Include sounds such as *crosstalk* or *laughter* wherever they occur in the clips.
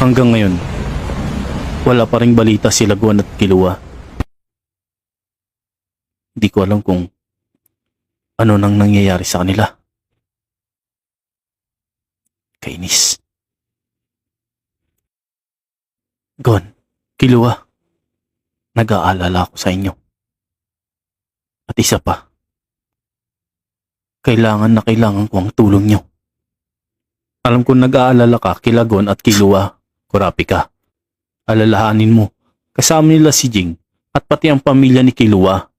Hanggang ngayon, wala pa ring balita si Laguan at Kilua. Hindi ko alam kung ano nang nangyayari sa kanila. Kainis. Gon, Kilua, nag-aalala ako sa inyo. At isa pa, kailangan na kailangan ko ang tulong nyo. Alam ko nag-aalala ka kila Gon at Kilua, Kurapi ka. Alalahanin mo, kasama nila si Jing at pati ang pamilya ni Kilua.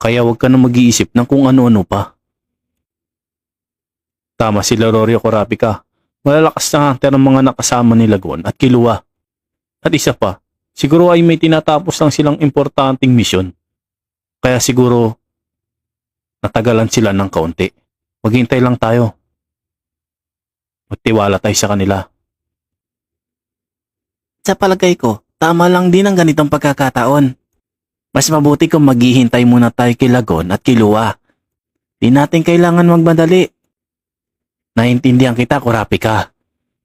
Kaya huwag ka na mag-iisip ng kung ano-ano pa. Tama sila Rory Kurapi ka. Malalakas na hunter ang mga nakasama ni Gon at Kilua. At isa pa, siguro ay may tinatapos lang silang importanteng misyon. Kaya siguro natagalan sila ng kaunti. Maghintay lang tayo. Magtiwala tayo sa kanila. Sa palagay ko, tama lang din ang ganitong pagkakataon. Mas mabuti kung maghihintay muna tayo kay Lagon at kay Lua. Di natin kailangan magmadali. Naintindihan kita, Kurapi ka.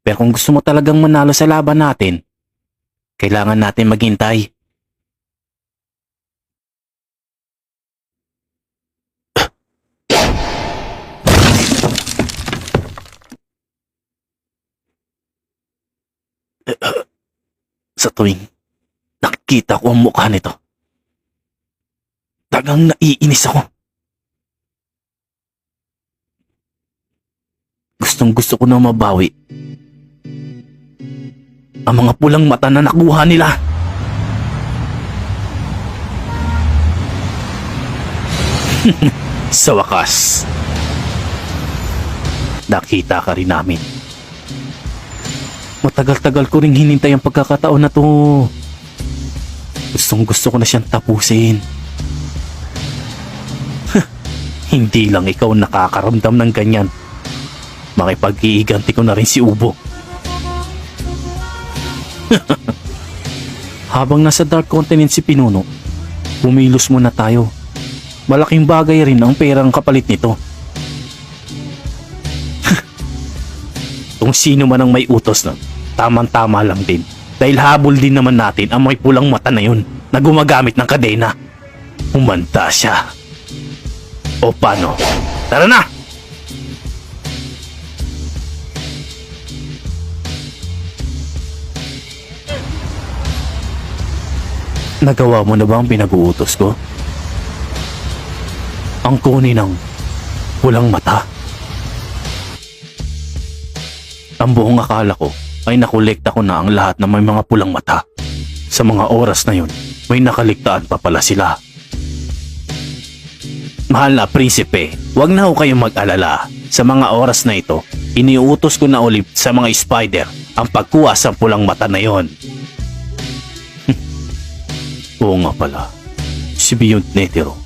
Pero kung gusto mo talagang manalo sa laban natin, kailangan natin maghintay. Sa tuwing nakikita ko ang mukha nito, tagang naiinis ako. Gustong gusto ko na mabawi. Ang mga pulang mata na nakuha nila. *laughs* Sa wakas, nakita ka rin namin. Matagal-tagal ko ring hinintay ang pagkakataon na to. Gustong gusto ko na siyang tapusin. Hindi lang ikaw nakakaramdam ng ganyan. Makipag-iiganti ko na rin si Ubo. *laughs* Habang nasa Dark Continent si Pinuno, bumilos muna tayo. Malaking bagay rin ang perang kapalit nito. Kung sino man ang may utos nun, tamang-tama lang din. Dahil habol din naman natin ang may pulang mata na yun na gumagamit ng kadena. Umanta siya. O paano? Tara na! Nagawa mo na ba ang pinag-uutos ko? Ang kunin ng pulang mata. Ang buong akala ko ay nakolekta ko na ang lahat ng may mga pulang mata. Sa mga oras na yun, may nakaligtaan pa pala sila. Mahal na prinsipe, wag na ho kayong mag-alala. Sa mga oras na ito, iniutos ko na ulit sa mga spider ang pagkuha sa pulang mata na yon. *laughs* Oo nga pala, si Beyond Netero.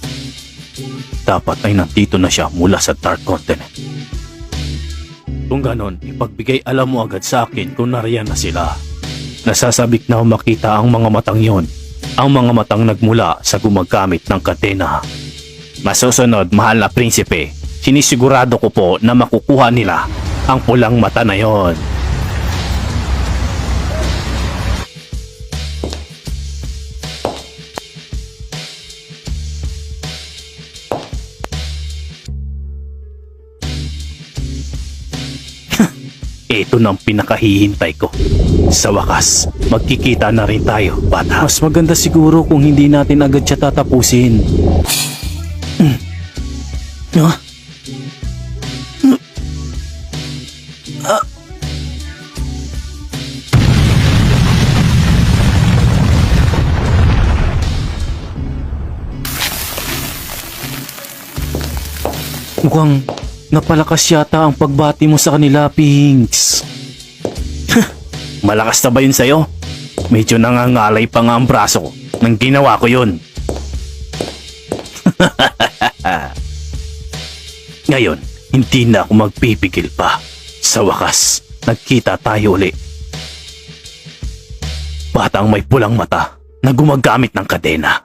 Dapat ay nandito na siya mula sa Dark Continent. Kung ganon, ipagbigay alam mo agad sa akin kung nariyan na sila. Nasasabik na makita ang mga matang yon. Ang mga matang nagmula sa gumagamit ng katena. Masusunod, mahal na prinsipe, sinisigurado ko po na makukuha nila ang pulang mata na yon. Ito na ang pinakahihintay ko. Sa wakas, magkikita na rin tayo, bata. Mas maganda siguro kung hindi natin agad siya tatapusin. Hmm. Ah? Hmm. Ah. Mukhang napalakas yata ang pagbati mo sa kanila, Pinks. Malakas na ba yun sa'yo? Medyo nangangalay pa nga ang braso ko nang ginawa ko yun. *laughs* Ngayon, hindi na ako magpipigil pa. Sa wakas, nagkita tayo uli. Batang may pulang mata na gumagamit ng kadena.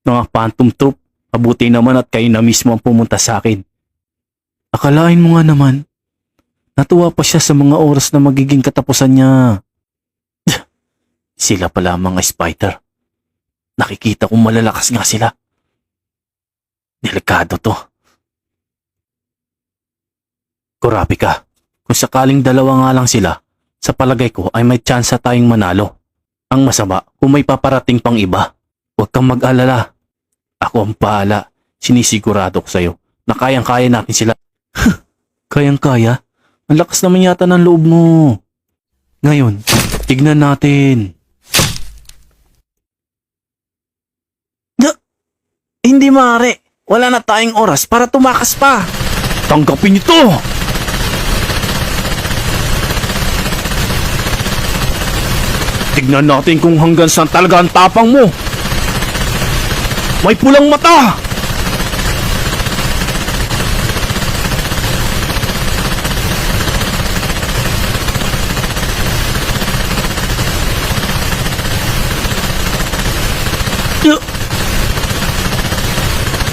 Mga phantom troop, mabuti naman at kayo na mismo ang pumunta sa akin. Akalain mo nga naman, Natuwa pa siya sa mga oras na magiging katapusan niya. *sighs* Sila pala mga spider. Nakikita kong malalakas nga sila. Delikado to. Kurapi ka. Kung sakaling dalawa nga lang sila, sa palagay ko ay may tsansa tayong manalo. Ang masama kung may paparating pang iba. Huwag kang mag-alala. Ako ang pahala. Sinisigurado ko sa'yo na kayang-kaya natin sila. kayang-kaya? Ang lakas naman yata ng loob mo. Ngayon, tignan natin. Na, hindi maaari. Wala na tayong oras para tumakas pa. Tanggapin ito! Tignan natin kung hanggang saan talaga ang tapang mo. May pulang mata!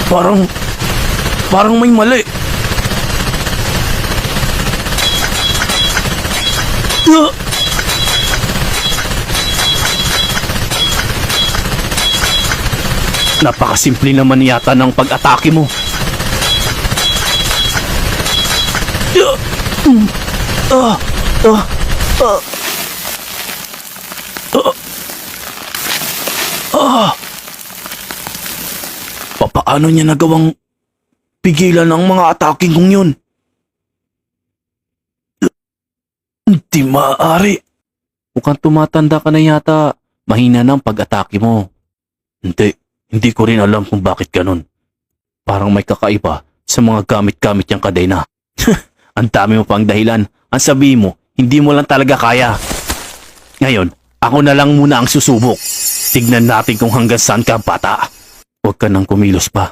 Parang... Parang may mali. Ya. Napakasimple naman yata ng pag-atake mo. Ah. Ah. Ah. Ah. Papaano niya nagawang pigilan ang mga ataking kong yun? Hindi maaari. Mukhang tumatanda ka na yata. Mahina na ang pag-atake mo. Hindi. Hindi ko rin alam kung bakit ganun. Parang may kakaiba sa mga gamit-gamit niyang kadena. *laughs* ang dami mo pang dahilan. Ang sabi mo, hindi mo lang talaga kaya. Ngayon, ako na lang muna ang susubok. Tignan natin kung hanggang saan ka bata. Huwag ka nang kumilos pa.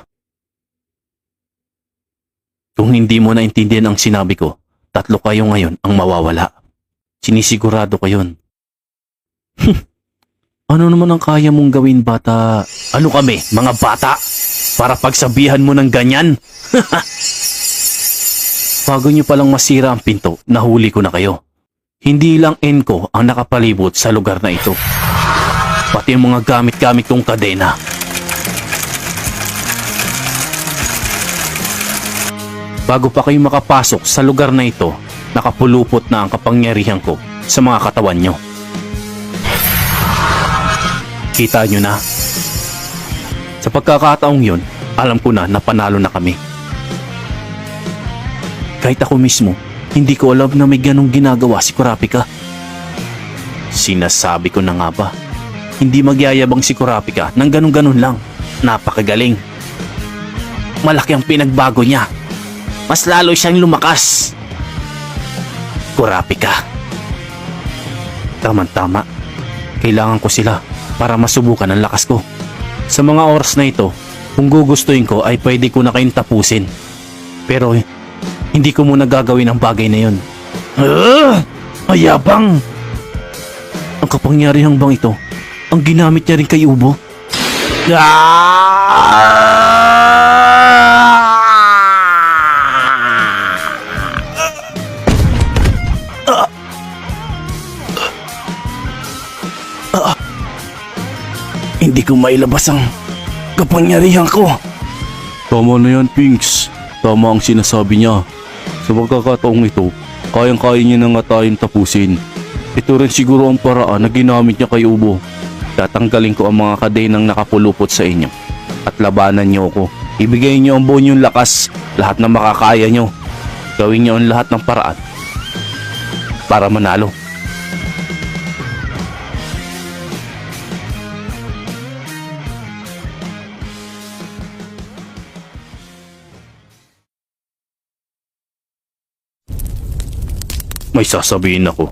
Kung hindi mo naintindihan ang sinabi ko, tatlo kayo ngayon ang mawawala. Sinisigurado ko yun. *laughs* ano naman ang kaya mong gawin, bata? Ano kami, mga bata? Para pagsabihan mo ng ganyan? *laughs* Bago niyo palang masira ang pinto, nahuli ko na kayo. Hindi lang Enko ang nakapalibot sa lugar na ito. Pati ang mga gamit-gamit kong kadena. Bago pa kayo makapasok sa lugar na ito, nakapulupot na ang kapangyarihan ko sa mga katawan nyo. Kita nyo na. Sa pagkakataong yun, alam ko na na panalo na kami. Kahit ako mismo, hindi ko alam na may ganong ginagawa si Kurapika. Sinasabi ko na nga ba, hindi magyayabang si Kurapika ng ganon-ganon lang. Napakagaling. Malaki ang pinagbago niya. Mas lalo siyang lumakas. Kurapika. Tama-tama. Kailangan ko sila para masubukan ang lakas ko. Sa mga oras na ito, kung gugustuhin ko ay pwede ko na kayong tapusin. Pero hindi ko muna gagawin ang bagay na yun. Ah! Mayabang! Ang kapangyarihang bang ito, ang ginamit niya rin kay Ubo? Hindi ko mailabas ang kapangyarihan ko. Tama na yan, Pinks. Tama ang sinasabi niya. Sa pagkakataong ito, kayang-kaya niya na nga tayong tapusin. Ito rin siguro ang paraan na ginamit niya kay Ubo. Tatanggalin ko ang mga kadenang nakapulupot sa inyo. At labanan niyo ako. Ibigay niyo ang buo niyong lakas, lahat na makakaya niyo. Gawin niyo ang lahat ng paraan para manalo. May sasabihin ako.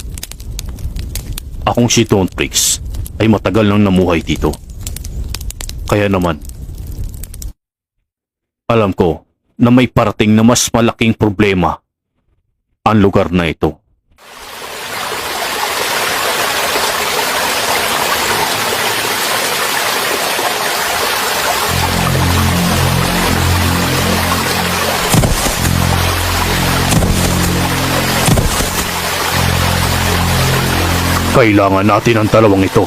Akong si Don Prix ay matagal nang namuhay dito. Kaya naman, alam ko na may parating na mas malaking problema ang lugar na ito. Kailangan natin ang dalawang ito